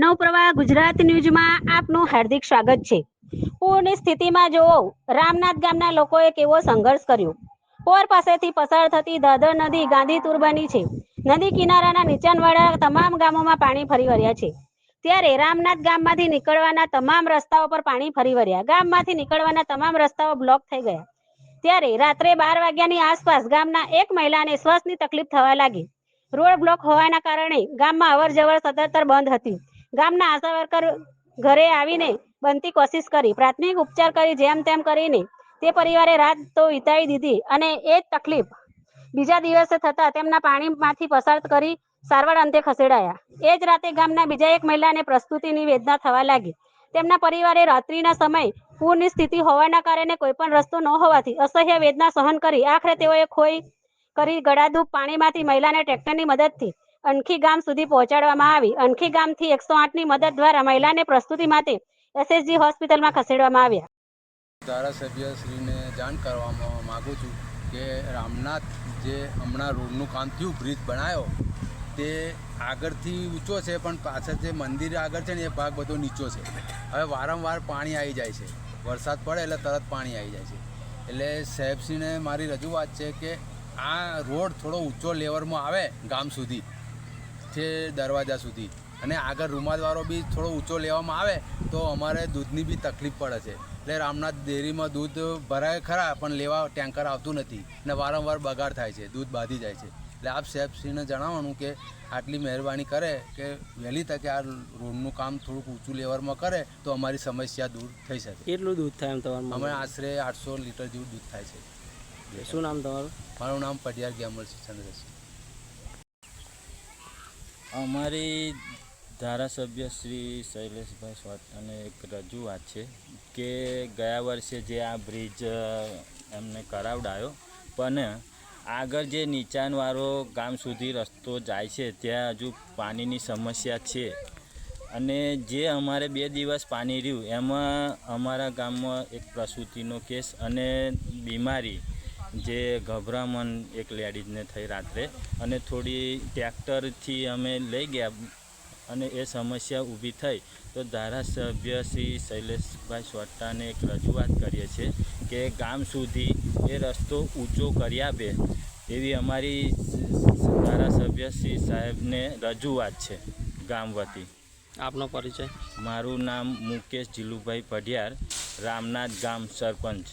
નવપ્રવાહ ગુજરાત ન્યૂઝમાં આપનું હાર્દિક સ્વાગત છે. પૂરની સ્થિતિમાં જોવો રામનાથ ગામના લોકોએ કેવો સંઘર્ષ કર્યો. પોર પાસેથી પસાર થતી દાદર નદી ગાંધીતુર બની છે. નદી કિનારાના નીચાણવાળા તમામ ગામોમાં પાણી ફરી વળ્યા છે. ત્યારે રામનાથ ગામમાંથી નીકળવાના તમામ રસ્તાઓ પર પાણી ફરી વળ્યા. ગામમાંથી નીકળવાના તમામ રસ્તાઓ બ્લોક થઈ ગયા. ત્યારે રાત્રે બાર વાગ્યાની આસપાસ ગામના એક મહિલાને શ્વાસની તકલીફ થવા લાગી. રોડ બ્લોક હોવાના કારણે ગામમાં અવર જવર સતતર બંધ હતી. ગામના આશા વર્કર ઘરે આવીને બનતી કોશિશ કરી, પ્રાથમિક ઉપચાર કરી, જેમ તેમ કરીને તે પરિવારે રાત તો વિતાવી દીધી અને એ જ તકલીફ. બીજા દિવસે થતા તેમના પાણીમાંથી પસાર કરી સારવાર અંતે ખસેડાયા. એ જ રાતે ગામના બીજા એક મહિલાને પ્રસ્તુતિની વેદના થવા લાગી. તેમના પરિવારે રાત્રિના સમય પૂરની સ્થિતિ હોવાના કારણે કોઈ પણ રસ્તો ન હોવાથી અસહ્ય વેદના સહન કરી, આખરે તેઓએ ખોઈ કરી ગળાધૂપ પાણીમાંથી મહિલાને ટ્રેક્ટરની મદદથી અણખી ગામ સુધી પહોંચાડવામાં આવી. અનખી ગામથી એકસો આઠની મદદ દ્વારા મહિલાને પ્રસ્તુતિ માટે એસએસજી હોસ્પિટલમાં ખસેડવામાં આવ્યા. ધારાસભ્યશ્રીને જાણ કરવામાં માગું છું કે રામનાથ જે હમણાં રોડનું કામ થયું, બ્રિજ બનાવ્યો તે આગળથી ઊંચો છે, પણ પાછળ જે મંદિર આગળ છે ને, એ ભાગ બધો નીચો છે. હવે વારંવાર પાણી આવી જાય છે. વરસાદ પડે એટલે તરત પાણી આવી જાય છે. એટલે સાહેબશ્રીને મારી રજૂઆત છે કે આ રોડ થોડો ઊંચો લેવલમાં આવે ગામ સુધી. છે દરવાજા સુધી. અને આગળ રૂમાલવાળો બી થોડો ઊંચો લેવામાં આવે તો અમારે દૂધની બી તકલીફ પડે છે. એટલે રામનાથ ડેરીમાં દૂધ ભરાય ખરા પણ લેવા ટેન્કર આવતું નથી. અને વારંવાર બગાડ થાય છે દૂધ બાંધી જાય છે. એટલે આપ સાહેબશ્રીને જણાવવાનું કે આટલી મહેરબાની કરે કે વહેલી તકે આ રોડનું કામ થોડુંક ઊંચું લેવલમાં કરે તો અમારી સમસ્યા દૂર થઈ શકે. કેટલું દૂધ થાય એમ તમારું અમે આશરે આઠસો લીટર જેવું દૂધ થાય છે. શું નામ તમારું? મારું નામ પટિયાર છે ચંદ્રસિંહ અમારી ધારાસભ્ય શ્રી શૈલેષભાઈ સ્વાતાને એક રજૂઆત છે કે ગયા વર્ષે જે આ બ્રિજ એમને કરાવડાયો, પણ આગળ જે નીચાણવાળો ગામ સુધી રસ્તો જાય છે, ત્યાં હજુ પાણીની સમસ્યા છે. અને જે અમારે બે દિવસ પાણી રહ્યું, એમાં અમારા ગામમાં એક પ્રસૂતિનો કેસ અને બીમારી જે ગભરામણ એક લેડીઝને થઈ રાત્રે. અને થોડી ટ્રેક્ટરથી અમે લઈ ગયા અને એ સમસ્યા ઊભી થઈ. તો ધારાસભ્ય શ્રી શૈલેષભાઈ સ્વટ્ટાને એક રજૂઆત કરીએ છીએ કે ગામ સુધી એ રસ્તો ઊંચો કરી આપે એવી અમારી ધારાસભ્ય શ્રી સાહેબને રજૂઆત છે ગામ વતી. આપનો પરિચય. મારું નામ મુકેશ જીલુભાઈ પઢિયાર રામનાથ ગામ સરપંચ.